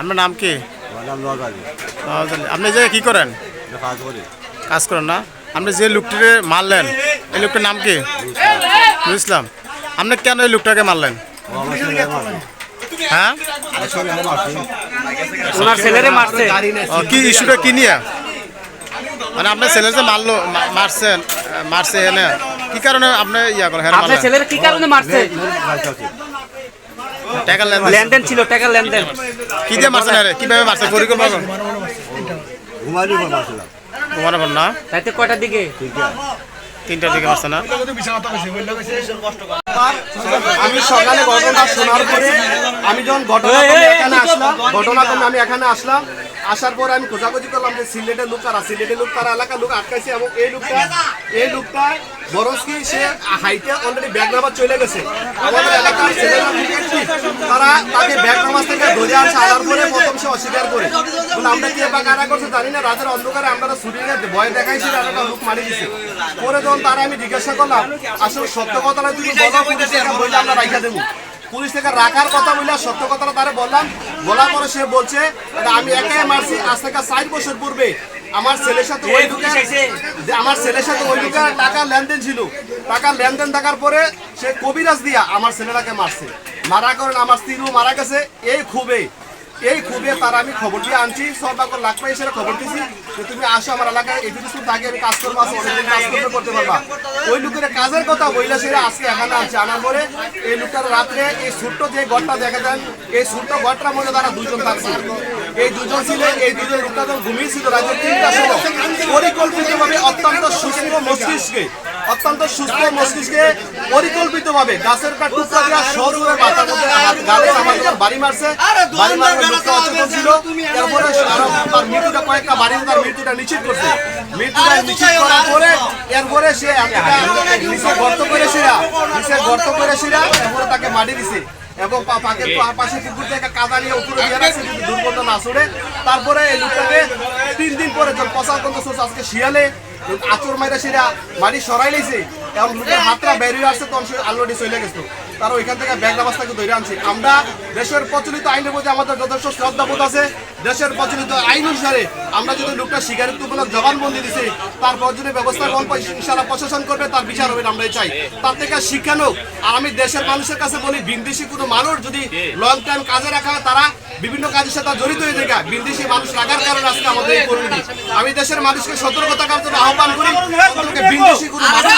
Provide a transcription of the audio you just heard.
আপনার নাম কি। আপনি যে কি করেন? কাজ করি। কাজ করেন না? আপনি যে লোকটিরে মারলেন এই লোকটার নাম কি? বুঝলাম আপনি কেন এই লোকটাকে মারলেন? হ্যাঁ? আমার ওনার ছেলেরে মারছে। কি ইস্যুটা কি নিয়ে? মানে আপনার যে মারলো মারছেন মারছে এনে কি কারণে আপনি ইয়া করেন আপনার ছেলের কি কারণে মারছে? মারছে আছে টাকা লেনদেন। লেনদেন ছিল টাকার লেনদেন। কি দিয়ে মারছেন আরে? কীভাবে মারছে পরিকল্পনা ঘুমালি মারছিলাম বল না? রাতে কয়টার দিকে? ঠিক তিনটার দিকে মারছে না? আমি সকালে ঘটনা শোনার পরে আমি যখন ঘটনা এখানে আসলাম ঘটনা আমি এখানে আসলাম আসার পরে আমি খোঁজাখুঁজি করলাম যে সিলেটের লোক কারা? সিলেটের লোক তারা এলাকার লোক আটকাইছে এবং এই লোকটা এই লোকটা বরঞ্চ কি সে হাইটে অলরেডি ব্যাগ নামাজ চলে গেছে। আমাদের এলাকার ছেলেরা তারা তাকে ব্যাগ নামাজ থেকে ধরে আসে আনার পরে প্রথম সে অস্বীকার করে। আমরা কি এবার কারা করছে জানি না, রাতের অন্ধকারে আমরা ছুটি নিয়ে ভয় দেখাইছি একটা লোক মারি দিছে। পরে যখন তারা আমি জিজ্ঞাসা করলাম, আসলে সত্য কথাটা তুমি বলো বললে আমরা রাইখা দেবো। পুলিশ থেকে রাখার কথা বললাম সত্য কথাটা তারা বললাম। বলার পরে সে বলছে "এটা আমি একাই মারছি আজ থেকে ষাট বছর পূর্বে আমার ছেলের সাথে ওই আমার ছেলের সাথে ওই ঢুকে টাকা লেনদেন ছিল। টাকা লেনদেন থাকার পরে সে কবিরাজ দিয়া আমার ছেলেটাকে মারছে। মারা করেন আমার স্ত্রীও মারা গেছে এই খুবে এই খুবে তার আমি খবর দিয়ে আনছি। লাখ পাই সেটা খবর দিছি যে তুমি আসো আমার এলাকায়, এই কিছু থাকে আমি কাজ করব, আসো অনেকদিন কাজ করতে করতে পারবা। ওই লোকের কাজের কথা বইলা সেটা আজকে এখানে আনছে আনার পরে এই লোকটার রাত্রে এই ছোট্ট যে ঘরটা দেখা দেন, এই ছোট্ট ঘরটার মধ্যে তারা দুজন থাকছে। এই দুজন ছিলেন এই দুজন লোকটা যখন ঘুমিয়েছিল রাজ্যের তিনটা সময়। পরিকল্পিতভাবে অত্যন্ত সুস্থ মস্তিষ্কে অত্যন্ত সুস্থ মস্তিষ্কে পরিকল্পিতভাবে গাছের কাঠ টুকরা দেওয়া সজোরে মাথার মধ্যে হাত গালে আমার বাড়ি মারছে। বাড়ি মারার লোকটা অচেতন ছিল। তারপরে আরও তার মৃত্যুটা কয়েকটা বাড়িতে তার মৃত্যুটা নিশ্চিত করছে। মৃত্যুটা নিশ্চিত করার পরে এরপরে সে একটা নিচে গর্ত করে সেরা নিচে গর্ত করে সেরা এরপরে তাকে মাটি দিছে। এবং পা- পাকের পাশে পুকুর থেকে কাদা নিয়ে উপরে দিয়ে রাখছে যদি দুর্গন্ধ না সরে তারপরে এই লোকটাকে তিন দিন পরে যখন পচার গন্ধ আজকে শিয়ালে আচর মাইরা সেরা বাড়ি সরাই লাইছে। এবং লোকের হাতটা বেরিয়ে আসছে, তখন সে অলরেডি চলে গেছে। তারা ওইখান থেকে ব্যাগ ব্যবস্থাকে ধরে আনছে। আমরা দেশের প্রচলিত আইনের প্রতি আমাদের যথেষ্ট শ্রদ্ধাবোধ আছে। দেশের প্রচলিত আইন অনুসারে আমরা যদি লোকটা স্বীকারোক্তিমূলক জবানবন্দি দিছি তার প্রয়োজনীয় ব্যবস্থা গ্রহণ করে ইনশাআল্লাহ প্রশাসন করবে, তার বিচার হবে, আমরাই চাই। তার থেকে শিক্ষা নোক আর আমি দেশের মানুষের কাছে বলি, বিন্দেশি কোনো মানুষ যদি লং টাইম কাজে রাখা, তারা বিভিন্ন কাজের সাথে জড়িত হয়ে যায় বিন্দেশি মানুষ রাখার কারণে আজকে আমাদের এই আমি দেশের মানুষকে সতর্ক থাকার আহ্বান করি বিন্দেশি কোনো মানুষ